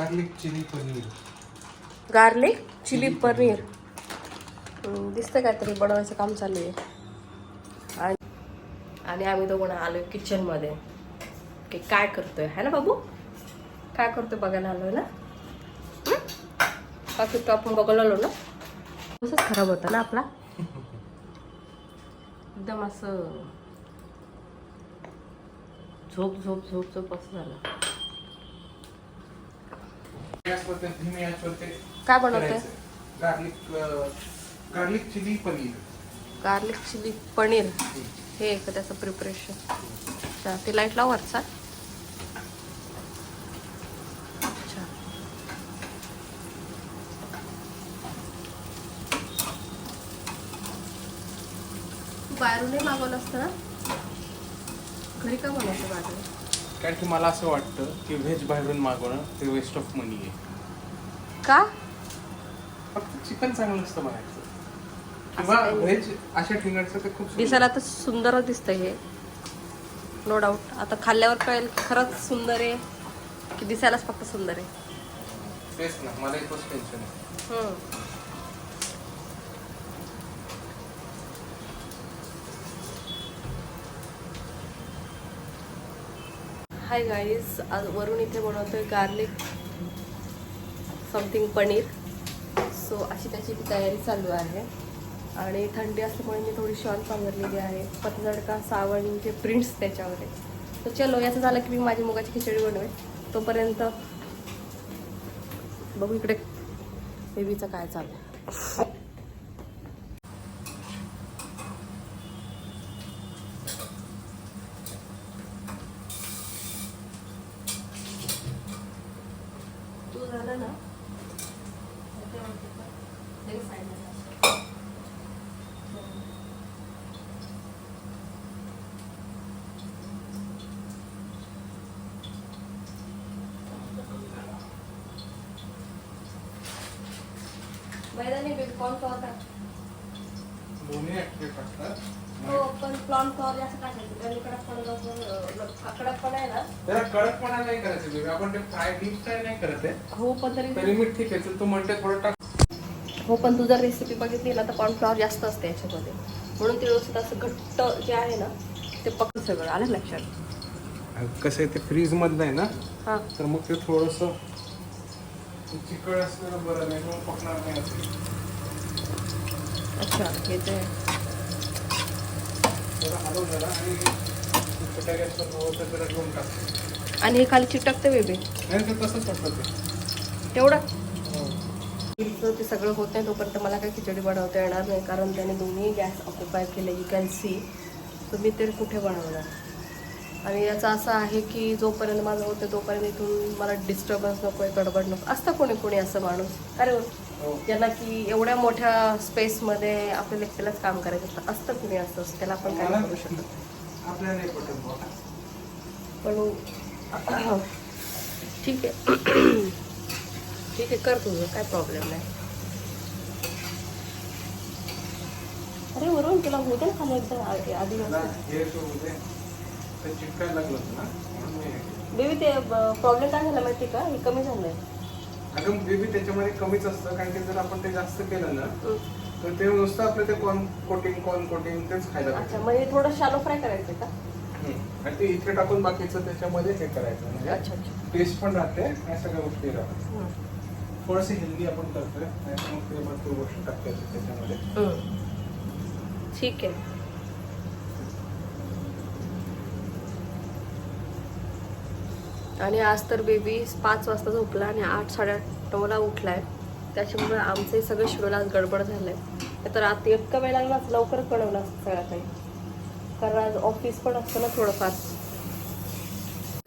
Garlic chilli paneer garlic chilli paneer दिसतं काहीतरी बनवायचं काम चालू आहे. आणि आणि आम्ही दोघं आलोय किचनमध्ये की काय करतोय? है ना बाबू? काय करतोय बघायला आलोय ना? बाकी तो आपण बघायला आलो ना? तसंच खराब होता ना आपला. एकदम असं झोप झोप झोप झोप असं झालं. धीमे काय करायचं. Garlic garlic chilli paneer. Garlic chilli paneer. हे आहे का त्याचं प्रिपरेशन अच्छा ते लाइट लाव वरचा. अच्छा. बाहेरूनही मागवलं असतं ना? घरी का बनवतं बाहेरून कारण की मला असं वाटतं की व्हेज बाहेरून मागवणं ते वेस्ट ऑफ मनी आहे का फक्त चिकन चांगलं असतं म्हणायचं किंवा काही. व्हेज अशा ठिकाणचं ते खूप सुंदर. दिसायला तर सुंदरच दिसतंय हे नो डाऊट आता खाल्ल्यावर कळेल की खरंच सुंदर आहे की दिसायलाच फक्त सुंदर आहे तेच ना मला एकच टेन्शन आहे हम्म. हाय गाईज आज वरून इथे बनवतोय गार्लिक समथिंग पनीर. सो अशी त्याची तयारी चालू आहे. आणि थंडी असल्यामुळे मी थोडी शॉल पांघरलेली आहे. पतझडका सावणचे प्रिंट्स त्याच्यावर आहे तर चलो याचं झालं की मी माझी मुगाची खिचडी बनवेन. तोपर्यंत बघू इकडे. बेबीचं काय चालू आहे तू झालं ना लगेच side ला जा. मैदानी कॉर्न फ्लॉवर दोन्ही ऍक्टिव्ह असतात हो पण कॉर्न फ्लॉवर जास्त टाकायचं. त्याने कडकपणा कडकपणा आहे ना. त्याला कडकपणा नाही करायचं. आपण ते फ्राय डीप फ्राय नाही करत आहे. हो पण तरी तरी मी ठीक आहे. तर तू म्हणते थोडं टाक. हो पण तू जर रेसिपी बघितली ना तर कॉर्नफ्लॉवर जास्त असते याच्यामध्ये. म्हणून ते व्यवस्थित असं घट्ट जे आहे ना ते पक्क सगळं? आलं लक्षात? कसं आहे ते फ्रीज मधलं आहे ना हां. तर मग ते थोडस चिकट असलेलं बरं नाही मग पकणार नाही अच्छा हे ते आणि हे खाली चिटकते बेबी. तसंच वाटतं तेवढं? ते सगळं होत नाही तोपर्यंत मला काही खिचडी बनवता येणार नाही कारण त्याने दोन्ही गॅस ऑक्युपाय केले यू कॅन सी तर मी ते कुठे बनवणार? आणि याचं असं आहे की जोपर्यंत माझं होतं तोपर्यंत इथून मला डिस्टर्बन्स नको आहे गडबड नको. असतं कोणी कोणी असं माणूस. अरे हो. हो. ज्यांना की एवढ्या मोठ्या स्पेसमध्ये आपल्याला एकट्यालाच काम करायचं असतं. असतं कुणी असतं त्याला आपण काय करू शकत. पण ठीक आहे. ठीक आहे कर तुझं काय प्रॉब्लेम नाही. अरे वरून तुला होते ना खाली एकदा आधी. बेबी ते प्रॉब्लेम काय झाला माहिती का? हे कमी झालंय. अगं बेबी त्याच्यामध्ये कमीच असतं कारण की जर आपण ते जास्त केलं ना तर ते नुसतं आपलं ते कॉर्न कोटिंग कॉर्न कोटिंग तेच खायला अच्छा मग हे थोडं शालो फ्राय करायचं का? हम्म. आणि ते इथे टाकून बाकीचं त्याच्यामध्ये हे करायचं. म्हणजे अच्छा अच्छा. टेस्ट पण राहते आणि सगळ्या गोष्टी राहतात. थोडस हेल्दी आपण करतोय. आणि भरपूर गोष्ट टाकता त्याच्यामध्ये. हो. ठीक आहे. आणि आज तर बेबी पाच वाजता झोपला आणि आठ साडेआठ नऊला उठलाय. त्याच्यामुळे आमचे सगळे शेड्यूल आज गडबड झालंय. तर आत इतका वेळ लागला लवकर कळवला बनवलं सगळं काही कारण आज ऑफिस पण असतं ना थोडंफार.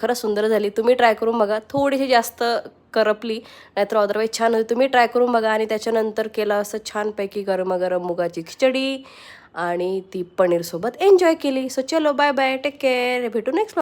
खरंच सुंदर झाली. तुम्ही ट्राय करून बघा. थोडीशी जास्त करपली नाहीतर अदरवाईज छान होती. तुम्ही ट्राय करून बघा आणि त्याच्यानंतर केलं असं छानपैकी गरमागरम मुगाची खिचडी आणि ती पनीरसोबत एन्जॉय केली. सो चलो बाय बाय टेक केअर भेटू नेक्स्ट